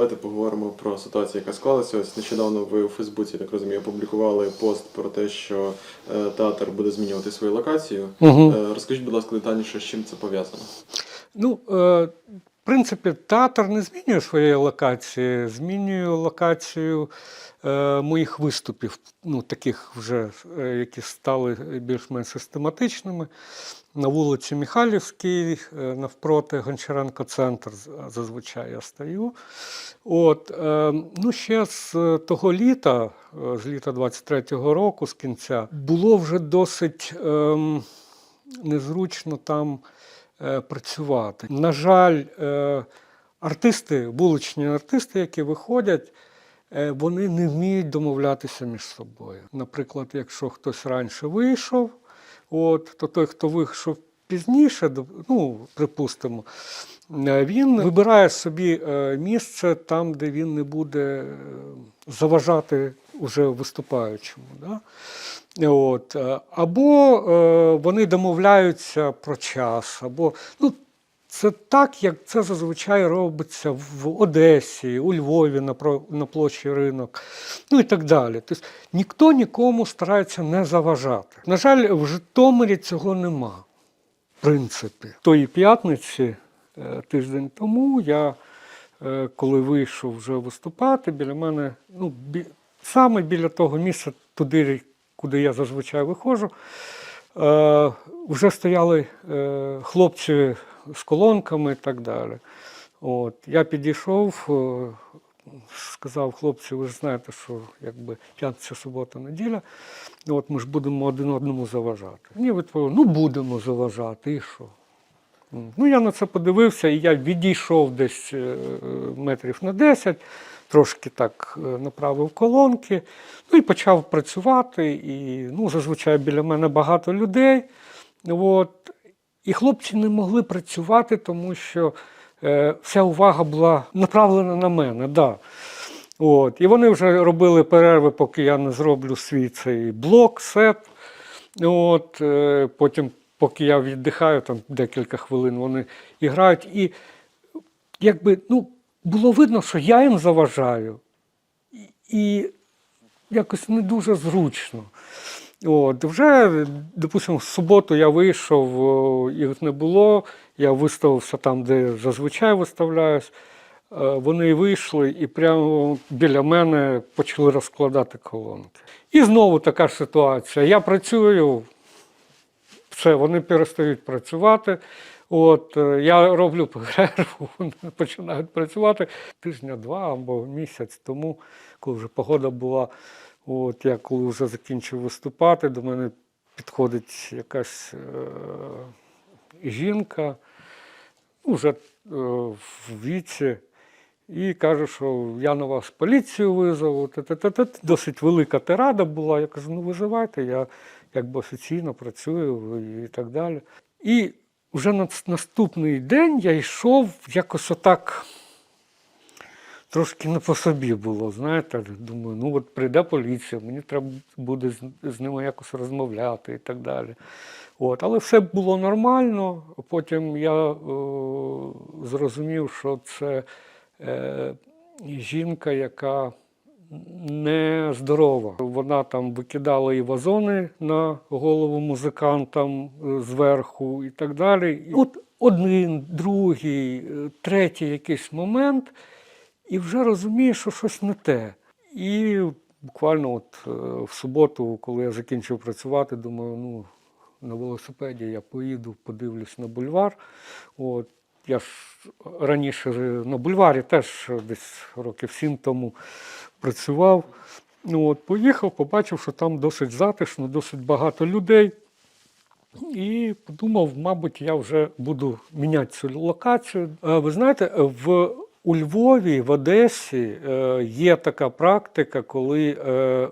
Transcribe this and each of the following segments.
давайте поговоримо про ситуацію, яка склалася. Ось нещодавно ви у Фейсбуці, так розумію, опублікували пост про те, що е, театр буде змінювати свою локацію. Угу. Розкажіть, будь ласка, детальніше, з чим це пов'язано. Ну, е, в принципі, театр не змінює своєї локації, змінює локацію е, моїх виступів, ну, таких вже, е, які стали більш-менш систематичними. На вулиці Михайлівській, е, навпроти Гончаренко центр зазвичай я стою. От, е, ну, ще з того літа, е, з літа 23-го року, з кінця, було вже досить ем, незручно там е, працювати. На жаль, е, артисти, вуличні артисти, які виходять, е, вони не вміють домовлятися між собою. Наприклад, якщо хтось раніше вийшов, от, то той, хто вийшов пізніше, ну, припустимо, е, він вибирає собі е, місце там, де він не буде е, заважати уже виступаючому. Да? От, е, або е, вони домовляються про час, або ну, це так, як це зазвичай робиться в Одесі, у Львові на, на площі ринок, ну і так далі. Тобто ніхто нікому старається не заважати. На жаль, в Житомирі цього нема. В принципі, тої п'ятниці, е, тиждень тому, я, коли вийшов вже виступати, біля мене, ну, бі, саме біля того місця, туди, куди я зазвичай виходжу, е, вже стояли е, хлопці з колонками і так далі. От, я підійшов, е, сказав хлопці, ви ж знаєте, що якби п'ятниця, субота, неділя, от ми ж будемо один одному заважати. Мені відповіли, ну будемо заважати, і що? Ну, я на це подивився, і я відійшов десь метрів на 10, трошки так е, направив колонки, ну і почав працювати. І ну, зазвичай біля мене багато людей. От. І хлопці не могли працювати, тому що е, вся увага була направлена на мене. Да. От. І вони вже робили перерви, поки я не зроблю свій цей блок, сет. От, е, потім, поки я віддихаю, там декілька хвилин вони грають. І якби, ну, було видно, що я їм заважаю. І, якось не дуже зручно. От, вже, допустимо, в суботу я вийшов, їх не було, я виставився там, де зазвичай виставляюсь. Е, Вони вийшли і прямо біля мене почали розкладати колонки. І знову така ж ситуація. Я працюю, все, вони перестають працювати. От, е, я роблю перерву, починають працювати тижня два або місяць тому, коли вже погода була. От, я коли вже закінчив виступати, до мене підходить якась е, жінка, вже е, в віці, і каже, що я на вас поліцію визову. Та-та-та-та. Досить велика тирада була. Я кажу, ну визивайте, я якби офіційно працюю і так далі. І вже на наступний день я йшов якось отак. Трошки не по собі було, знаєте. Думаю, ну от прийде поліція, мені треба буде з, ними якось розмовляти і так далі. От, але все було нормально. Потім я е, зрозумів, що це е, жінка, яка не здорова. Вона там викидала і вазони на голову музикантам е, зверху і так далі. От один, другий, е, третій якийсь момент, і вже розумієш, що щось не те. І буквально от е, в суботу, коли я закінчив працювати, думаю, ну на велосипеді я поїду, подивлюсь на бульвар. От, я ж раніше на бульварі теж десь років сім тому працював. Ну, от, поїхав, побачив, що там досить затишно, досить багато людей. І подумав, мабуть, я вже буду міняти цю локацію. Е, Ви знаєте, в, у Львові, в Одесі е, є така практика, коли е,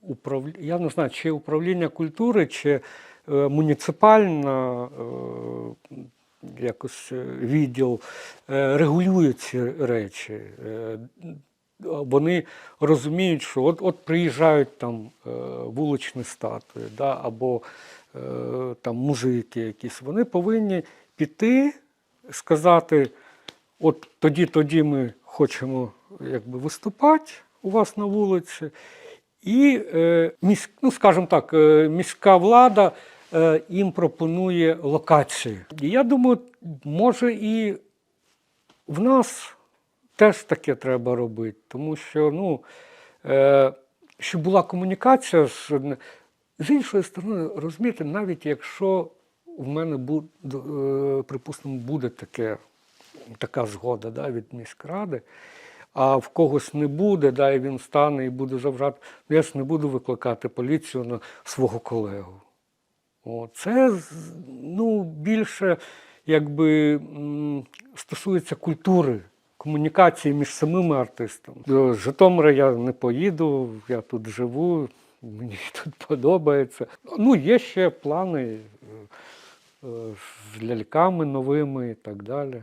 управ... я не знаю, чи управління культури, чи муніципальна якось е, відділ е, регулює ці речі. Е, вони розуміють, що от, от приїжджають там вуличні статуї, да, або там музики якісь, вони повинні піти, сказати, от тоді, тоді ми хочемо якби, виступати у вас на вулиці, і, ну, скажімо так, міська влада їм пропонує локації. Я думаю, може і в нас теж таке треба робити, тому що, ну, е, щоб була комунікація з, з іншої сторони, розумієте, навіть якщо в мене буде, е, припустимо, буде таке, така згода да, від міськради, а в когось не буде, да, і він стане і буде завжати, ну, я ж не буду викликати поліцію на свого колегу. О, це ну, більше якби, стосується культури, комунікації між самими артистами. До Житомира я не поїду, я тут живу, мені тут подобається. Ну, є ще плани е, е, з ляльками новими і так далі.